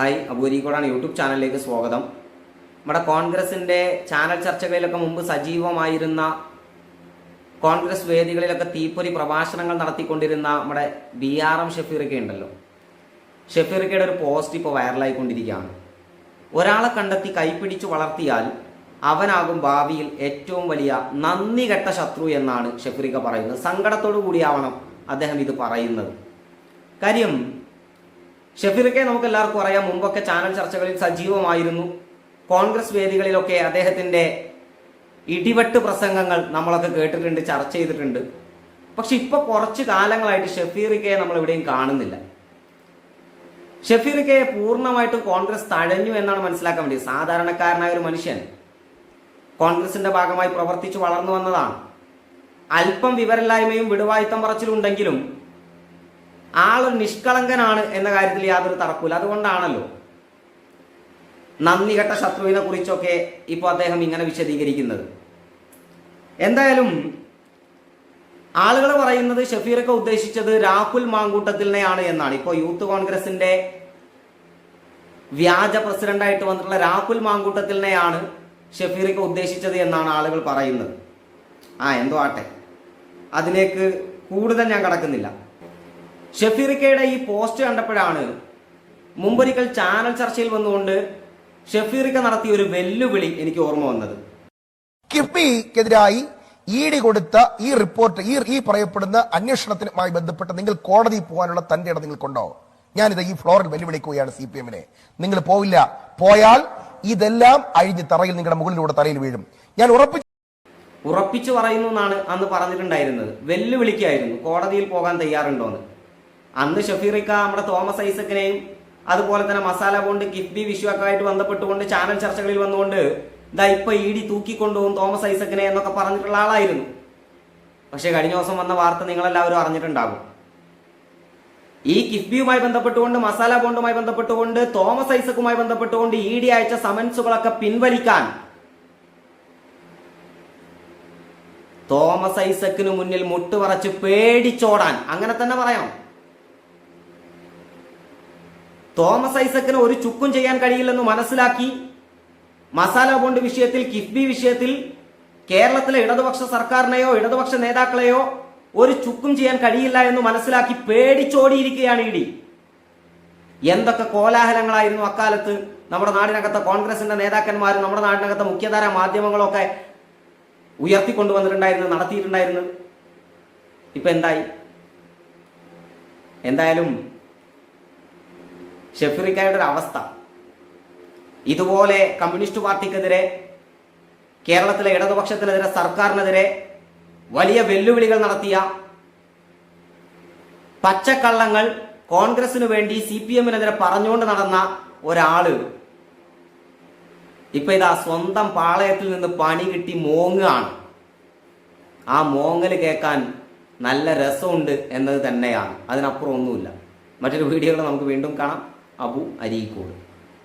Hi അബൂരിക്കോടാണ് YouTube ചാനലിലേക്ക് സ്വാഗതം. നമ്മുടെ കോൺഗ്രസിന്റെ ചാനൽ ചർച്ചകളിലൊക്കെ മുമ്പ് സജീവമായിരുന്ന കോൺഗ്രസ് വേദികളിലൊക്കെ തീപ്പൊരി പ്രഭാഷണങ്ങൾ നടത്തിക്കൊണ്ടിരുന്ന നമ്മുടെ ബി ആർ എം ഷഫീറൊക്കെ ഉണ്ടല്ലോ. ഷഫീറക്കയുടെ ഒരു പോസ്റ്റ് ഇപ്പോൾ വൈറലായിക്കൊണ്ടിരിക്കുകയാണ്. ഒരാളെ കണ്ടെത്തി കൈപ്പിടിച്ച് വളർത്തിയാൽ അവനാകും ഭാവിയിൽ ഏറ്റവും വലിയ നന്ദി കെട്ട ശത്രു എന്നാണ് ഷഫീറിക്ക പറയുന്നത്. സങ്കടത്തോടു കൂടിയാവണം അദ്ദേഹം ഇത് പറയുന്നത്. കാര്യം ഷഫീറിക്കെ നമുക്ക് എല്ലാവർക്കും അറിയാം മുമ്പൊക്കെ ചാനൽ ചർച്ചകളിൽ സജീവമായിരുന്നു. കോൺഗ്രസ് വേദികളിലൊക്കെ അദ്ദേഹത്തിന്റെ ഇടിവെട്ട് പ്രസംഗങ്ങൾ നമ്മളൊക്കെ കേട്ടിട്ടുണ്ട് ചർച്ച ചെയ്തിട്ടുണ്ട്. പക്ഷെ ഇപ്പൊ കുറച്ച് കാലങ്ങളായിട്ട് ഷഫീറിക്കയെ നമ്മൾ എവിടെയും കാണുന്നില്ല. ഷഫീറിക്കയെ പൂർണമായിട്ടും കോൺഗ്രസ് തഴഞ്ഞു എന്നാണ് മനസ്സിലാക്കാൻ വേണ്ടി. സാധാരണക്കാരനായ ഒരു മനുഷ്യൻ കോൺഗ്രസിന്റെ ഭാഗമായി പ്രവർത്തിച്ചു വളർന്നു വന്നതാണ്. അല്പം വിവരമില്ലായ്മയും വിടുവായുത്തം പറച്ചിലുണ്ടെങ്കിലും ആൾ നിഷ്കളങ്കനാണ് എന്ന കാര്യത്തിൽ യാതൊരു തർക്കമില്ല അതുകൊണ്ടാണല്ലോ നന്ദി കെട്ട ശത്രുവിനെ കുറിച്ചൊക്കെ ഇപ്പോൾ അദ്ദേഹം ഇങ്ങനെ വിശദീകരിക്കുന്നത്. എന്തായാലും ആളുകൾ പറയുന്നത് ഷഫീറൊക്കെ ഉദ്ദേശിച്ചത് രാഹുൽ മാങ്കൂട്ടത്തിനെയാണ് എന്നാണ്. ഇപ്പോൾ യൂത്ത് കോൺഗ്രസിന്റെ വ്യാജ പ്രസിഡന്റായിട്ട് വന്നിട്ടുള്ള രാഹുൽ മാങ്കൂട്ടത്തിനെയാണ് ഷഫീറൊക്കെ ഉദ്ദേശിച്ചത് എന്നാണ് ആളുകൾ പറയുന്നത്. ആ എന്തോ ആട്ടെ. അതിലേക്ക് കൂടുതൽ ഞാൻ കടക്കുന്നില്ല. ഷഫീറിക്കയുടെ ഈ പോസ്റ്റ് കണ്ടപ്പോഴാണ് മുമ്പൊരിക്കൽ ചാനൽ ചർച്ചയിൽ വന്നുകൊണ്ട് ഷെഫീറിക്ക നടത്തിയ ഒരു വെല്ലുവിളി എനിക്ക് ഓർമ്മ വന്നത്. കിഫ്ബിക്കെതിരായി ഇ ഡി കൊടുത്ത ഈ റിപ്പോർട്ട് ഈ ഈ പറയപ്പെടുന്ന അന്വേഷണത്തിനുമായി ബന്ധപ്പെട്ട് നിങ്ങൾ കോടതിയിൽ പോകാനുള്ള തന്റെ ഇടം നിങ്ങൾക്കുണ്ടോ? ഞാനിത് ഈ ഫ്ലോറിൽ വെല്ലുവിളിക്കുകയാണ് സി പി എമ്മിനെ. നിങ്ങൾ പോവില്ല. പോയാൽ ഇതെല്ലാം അഴിഞ്ഞ് തറയിൽ നിങ്ങളുടെ മുകളിലൂടെ തലയിൽ വീഴും. ഞാൻ ഉറപ്പിച്ചു ഉറപ്പിച്ചു പറയുന്നു എന്നാണ് അന്ന് പറഞ്ഞിട്ടുണ്ടായിരുന്നത്. വെല്ലുവിളിക്കായിരുന്നു. കോടതിയിൽ പോകാൻ തയ്യാറുണ്ടോന്ന്. അന്ന് ഷഫീറിക്ക നമ്മുടെ തോമസ് ഐസക്കിനെയും അതുപോലെ തന്നെ മസാല ബോണ്ട് കിഫ്ബി വിഷയമൊക്കെ ബന്ധപ്പെട്ടുകൊണ്ട് ചാനൽ ചർച്ചകളിൽ വന്നുകൊണ്ട് ഇതാ ഇപ്പൊ ഇ ഡി തൂക്കിക്കൊണ്ടുപോകും തോമസ് ഐസക്കിനെ എന്നൊക്കെ പറഞ്ഞിട്ടുള്ള ആളായിരുന്നു. പക്ഷെ കഴിഞ്ഞ ദിവസം വന്ന വാർത്ത നിങ്ങളെല്ലാവരും അറിഞ്ഞിട്ടുണ്ടാകും. ഈ കിഫ്ബിയുമായി ബന്ധപ്പെട്ടുകൊണ്ട് മസാല ബോണ്ടുമായി ബന്ധപ്പെട്ടുകൊണ്ട് തോമസ് ഐസക്കുമായി ബന്ധപ്പെട്ടുകൊണ്ട് ഇ ഡി അയച്ച സമൻസുകളൊക്കെ പിൻവലിക്കാൻ തോമസ് ഐസക്കിന് മുന്നിൽ മുട്ടുപറച്ച് പേടിച്ചോടാൻ. അങ്ങനെ തന്നെ പറയാം. തോമസ് ഐസക്കിന് ഒരു ചുക്കും ചെയ്യാൻ കഴിയില്ലെന്ന് മനസ്സിലാക്കി മസാല ബോണ്ട് വിഷയത്തിൽ കിഫ്ബി വിഷയത്തിൽ കേരളത്തിലെ ഇടതുപക്ഷ സർക്കാരിനെയോ ഇടതുപക്ഷ നേതാക്കളെയോ ഒരു ചുക്കും ചെയ്യാൻ കഴിയില്ല എന്ന് മനസ്സിലാക്കി പേടിച്ചോടിയിരിക്കുകയാണ് ഇടി എന്തൊക്കെ കോലാഹലങ്ങളായിരുന്നു അക്കാലത്ത് നമ്മുടെ നാടിനകത്തെ കോൺഗ്രസിന്റെ നേതാക്കന്മാരും നമ്മുടെ നാടിനകത്തെ മുഖ്യധാര മാധ്യമങ്ങളൊക്കെ ഉയർത്തിക്കൊണ്ടുവന്നിട്ടുണ്ടായിരുന്നു നടത്തിയിട്ടുണ്ടായിരുന്നു ഇപ്പൊ എന്തായി? എന്തായാലും ഷെഫിറിക്കയുടെ ഒരു അവസ്ഥ ഇതുപോലെ കമ്മ്യൂണിസ്റ്റ് പാർട്ടിക്കെതിരെ കേരളത്തിലെ ഇടതുപക്ഷത്തിനെതിരെ സർക്കാരിനെതിരെ വലിയ വെല്ലുവിളികൾ നടത്തിയ പച്ചക്കള്ളങ്ങൾ കോൺഗ്രസിനു വേണ്ടി സി പി എമ്മിനെതിരെ പറഞ്ഞുകൊണ്ട് നടന്ന ഒരാൾ ഇപ്പൊ ഇതാ സ്വന്തം പാളയത്തിൽ നിന്ന് പണി കിട്ടി മോങ്ങുകയാണ്. ആ മോങ്ങൽ കേൾക്കാൻ നല്ല രസമുണ്ട് എന്നത് തന്നെയാണ്. അതിനപ്പുറം ഒന്നുമില്ല. മറ്റൊരു വീഡിയോകൾ നമുക്ക് വീണ്ടും കാണാം. അബു അരീക്കോട്.